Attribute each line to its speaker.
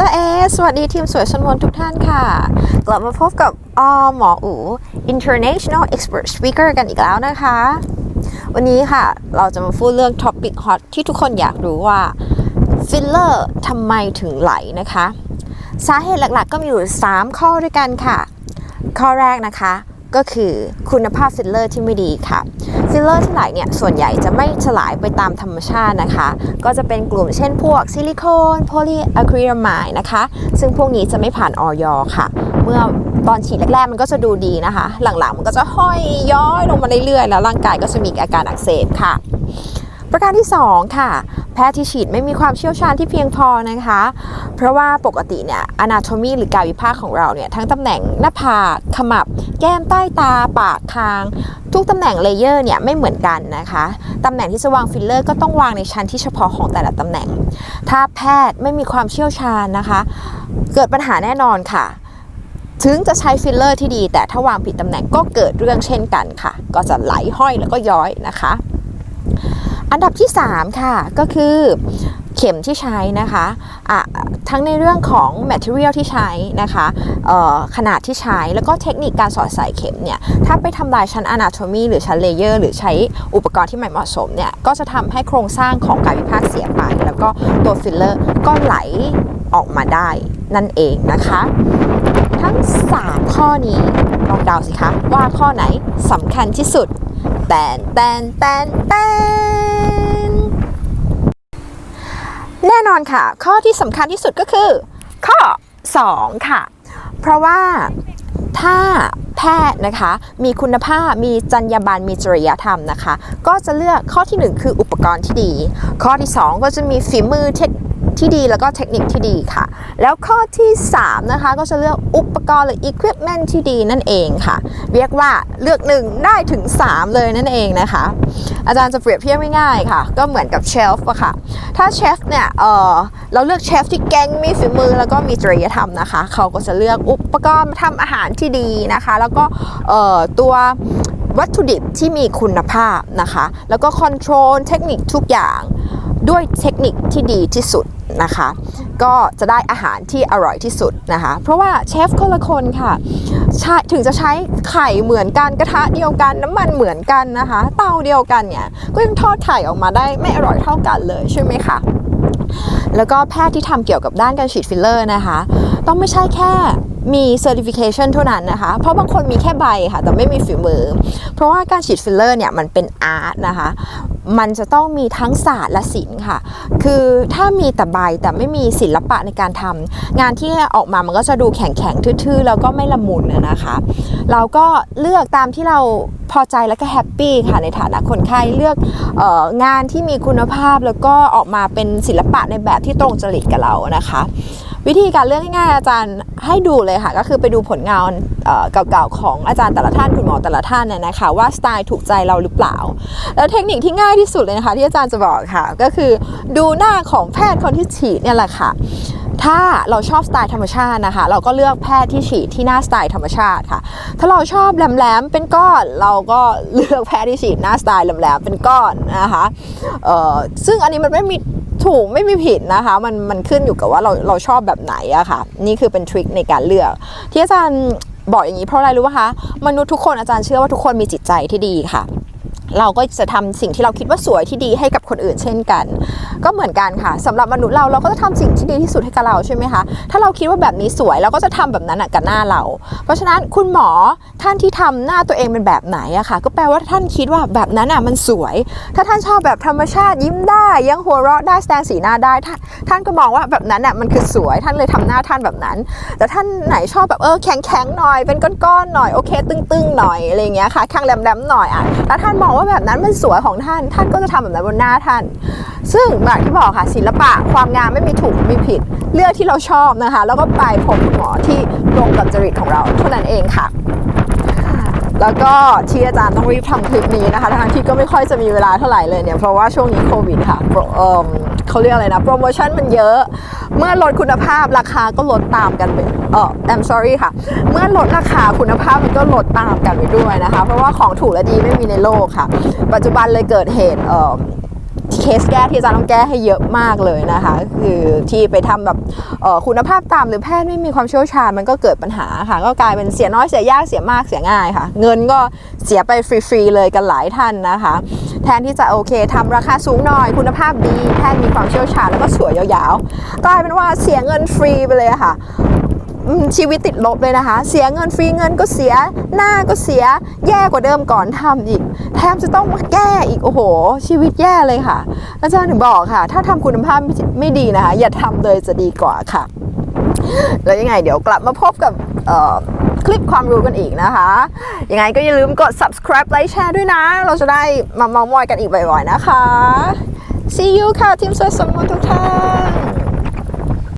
Speaker 1: จ้าเอสวัสดีทีมสวยชนวนทุกท่านค่ะ กลับมาพบกับอหมออู International Expert Speaker กันอีกแล้วนะคะ วันนี้ค่ะ เราจะมาพูดเรื่อง Topic Hot ที่ทุกคนอยากรู้ว่า ฟิลเลอร์ทำไมถึงไหลนะคะ สาเหตุหลักๆ ก็มีอยู่ 3 ข้อด้วยกันค่ะ ข้อแรกนะคะก็คือคุณภาพฟิลเลอร์ที่ไม่ดีค่ะ ฟิลเลอร์ที่ไหลเนี่ยส่วนใหญ่จะไม่ฉลายไปตามธรรมชาตินะคะ ก็จะเป็นกลุ่มเช่นพวกซิลิโคนโพลีอะคริลามายนะคะ ซึ่งพวกนี้จะไม่ผ่านออยค่ะ เมื่อตอนฉีดแรกๆมันก็จะดูดีนะคะ หลังๆมันก็จะห้อยย้อยลงมาเรื่อยๆ แล้วร่างกายก็จะมีอาการอักเสบค่ะ ประการที่ 2 ค่ะแพทย์ที่ฉีดไม่มีความเชี่ยวชาญที่เพียงพอนะคะ เพราะว่าปกติเนี่ย anatomy หรือกายวิภาคของเราเนี่ยทั้งตำแหน่งหน้าผากขมับ แก้มใต้ตาปากคาง ทุกตำแหน่งเลเยอร์เนี่ยไม่เหมือนกันนะคะ ตำแหน่งที่จะวางฟิลเลอร์ก็ต้องวางในชั้นที่เฉพาะของแต่ละตำแหน่ง ถ้าแพทย์ไม่มีความเชี่ยวชาญนะคะ เกิดปัญหาแน่นอนค่ะ ถึงจะใช้ฟิลเลอร์ที่ดี แต่ถ้าวางผิดตำแหน่งก็เกิดเรื่องเช่นกันค่ะ ก็จะไหลห้อยแล้วก็ย้อยนะคะ อันดับที่ 3 ค่ะ ก็คือ เข็มที่ใช้นะคะะทั้งในเรื่องของ material ที่ใช้นะคะขนาดที่ใช้แล้วก็เทคนิคการสอดใส่เข็มเนี่ยถ้าไปทำลายชั้น anatomy หรือชั้น layer หรือใช้อุปกรณ์ที่ไม่เหมาะสมเนี่ยก็จะทำให้โครงสร้างของกายวิภาคเสียไป แล้วก็ตัวฟิลเลอร์ก็ไหลออกมาได้นั่นเองนะคะ ทั้ง 3 ข้อนี้ลองเดาสิคะว่าข้อไหนสำคัญที่สุดแตนแตนแตนแตน แน่นอนค่ะ ข้อที่สำคัญที่สุดก็คือ ข้อ 2 ค่ะ เพราะว่าถ้าแพทย์นะคะ มีคุณภาพมีจรรยาบรรณมีจริยธรรมนะคะ ก็จะเลือกข้อที่ 1 คืออุปกรณ์ที่ดี ข้อที่ 2 ก็จะมีฝีมือเทคที่ดีแล้วก็เทคนิคที่ดีค่ะ แล้วข้อที่ 3 นะคะ ก็จะเลือกอุปกรณ์หรือ equipment ที่ดีนั่นเองค่ะ เรียกว่าเลือก 1 ได้ถึง 3 เลยนั่นเองนะคะ อาจารย์จะเปรียบเทียบง่ายๆค่ะ ก็เหมือนกับเชฟอะค่ะ ถ้าเชฟเนี่ยเออเราเลือกเชฟที่แกงมีฝีมือแล้วก็มีจริยธรรมนะคะ เขาก็จะเลือกอุปกรณ์ทำอาหารที่ดีนะคะ แล้วก็ตัววัตถุดิบที่มีคุณภาพนะคะ แล้วก็คอนโทรลเทคนิคทุกอย่างด้วยเทคนิคที่ดีที่สุด นะคะ ก็จะได้อาหารที่อร่อยที่สุดนะคะ เพราะว่าเชฟคนละคนค่ะใช่ถึงจะใช้ไข่เหมือนกันกระทะเดียวกันน้ำมันเหมือนกันนะคะ เตาเดียวกันเนี่ยก็ยังทอดไข่ออกมาได้ไม่อร่อยเท่ากันเลยใช่ไหมคะแล้วก็แพทย์ที่ทำเกี่ยวกับด้านการฉีดฟิลเลอร์นะคะ ต้องไม่ใช่แค่ มีเซอร์ติฟิเคชันเท่านั้นนะคะ เพราะบางคนมีแค่ใบค่ะ แต่ไม่มีฝีมือ เพราะว่าการฉีดฟิลเลอร์เนี่ยมันเป็นอาร์ตนะคะ มันจะต้องมีทั้งศาสตร์และศิลป์ค่ะ คือถ้ามีแต่ใบแต่ไม่มีศิลปะในการทำงานที่ออกมามันก็จะดูแข็งแข็งทื่อๆ แล้วก็ไม่ละมุนนะคะ เราก็เลือกตามที่เราพอใจแล้วก็แฮปปี้ค่ะในฐานะคนไข้เลือกอองานที่มีคุณภาพแล้วก็ออกมาเป็นศิลปะในแบบที่ตรงจริตกับเรานะคะ วิธีการเลือกง่ายๆอาจารย์ ให้ดูเลยค่ะ ก็คือไปดูผลงานเก่าๆของอาจารย์แต่ละท่านคุณหมอแต่ละท่านเนี่ยนะคะ ว่าสไตล์ถูกใจเราหรือเปล่า แล้วเทคนิคที่ง่ายที่สุดเลยนะคะ ที่อาจารย์จะบอกค่ะ ก็คือดูหน้าของแพทย์คนที่ฉีดเนี่ยแหละค่ะถ้าเราชอบสไตล์ธรรมชาตินะคะ เราก็เลือกแพทย์ที่ฉีดที่หน้าสไตล์ธรรมชาติค่ะ ถ้าเราชอบแหลมๆเป็นก้อนเราก็เลือกแพทย์ที่ฉีดหน้าสไตล์แหลมๆเป็นก้อนนะคะเออซึ่งอันนี้มันไม่มี ถูกไม่มีผิดนะคะ มันมันขึ้นอยู่กับว่าเราเราชอบแบบไหนอะค่ะ นี่คือเป็นทริคในการเลือก ที่อาจารย์บอกอย่างนี้เพราะอะไรรู้ป่ะคะมนุษย์ทุกคนอาจารย์เชื่อว่าทุกคนมีจิตใจที่ดีค่ะ เราก็จะทำสิ่งที่เราคิดว่าสวยที่ดีให้กับคนอื่นเช่นกัน ก็เหมือนกันค่ะสำหรับมนุษย์เราเราก็จะทำสิ่งที่ดีที่สุดให้กับเราใช่ไหมคะถ้าเราคิดว่าแบบนี้สวยเราก็จะทำแบบนั้นกับหน้าเรา เพราะฉะนั้นคุณหมอท่านที่ทำหน้าตัวเองเป็นแบบไหนอะค่ะ ก็แปลว่าท่านคิดว่าแบบนั้นอะมันสวย ถ้าท่านชอบแบบธรรมชาติยิ้มได้ยังหัวเราะได้แสดงสีหน้าได้ ท่านก็มองว่าแบบนั้นอะมันคือสวยท่านเลยทำหน้าท่านแบบนั้น แต่ท่านไหนชอบแบบเออแข็งแข็งหน่อยเป็นก้อนๆหน่อยโอเค ตึงๆหน่อยอะไรเงี้ยค่ะข้างแหลมๆหน่อยอะแล้วท่านมองว่าแบบนั้นมันสวยของท่าน ท่านก็จะทำแบบนั้นบนหน้าท่าน ซึ่งแบบที่บอกค่ะศิลปะความงามไม่มีถูกไม่มีผิด เลือกที่เราชอบนะคะ แล้วก็ไปพบคุณหมอที่ตรงกับจริตของเราเท่านั้นเองค่ะแล้วก็ที่อาจารย์ต้องรีบทำคลิปนี้นะคะทั้งที่ก็ไม่ค่อยจะมีเวลาเท่าไหร่เลยเนี่ยเพราะว่าช่วงนี้โควิดค่ะ เขาเรียกอะไรนะ โปรโมชั่นมันเยอะ เมื่อลดคุณภาพราคาก็ลดตามกันไปเออ I'm sorry ค่ะ เมื่อลดราคาคุณภาพมันก็ลดตามกันไปด้วยนะคะ เพราะว่าของถูกและดีไม่มีในโลกค่ะ ปัจจุบันเลยเกิดเหตุเออเคสแก้ที่อาจารย์ต้องแก้ให้เยอะมากเลยนะคะ คือที่ไปทำแบบคุณภาพต่ำหรือแพทย์ไม่มีความเชี่ยวชาญมันก็เกิดปัญหาค่ะ ก็กลายเป็นเสียน้อยเสียยากเสียมากเสียง่ายค่ะ เงินก็เสียไปฟรีๆเลยกันหลายท่านนะคะ ทนที่จะโอเคทำราคาสูงหน่อย คุณภาพดีแพทย์มีความเชี่ยวชาญแล้วก็สวยยาวๆกลายเป็นว่าเสียเงินฟรีไปเลยค่ะชีวิตติดลบเลยนะคะ เสียเงินฟรีเงินก็เสียหน้าก็เสียแย่กว่าเดิมก่อนทำอีก แถมจะต้องมาแก้อีก โอ้โห ชีวิตแย่เลยค่ะ อาจารย์ถึงบอกค่ะ ถ้าทำคุณภาพไม่ดีนะคะ อย่าทำเลยจะดีกว่าค่ะ แล้วยังไงเดี๋ยวกลับมาพบกับ คลิปความรู้กันอีกนะคะ ยังไงก็อย่าลืมกด subscribe ไลค์แชร์ด้วยนะ เราจะได้มาเมามอยกันอีกบ่อยๆนะคะ see you ค่ะทีมสวยสมบูรณ์ทุกท่าน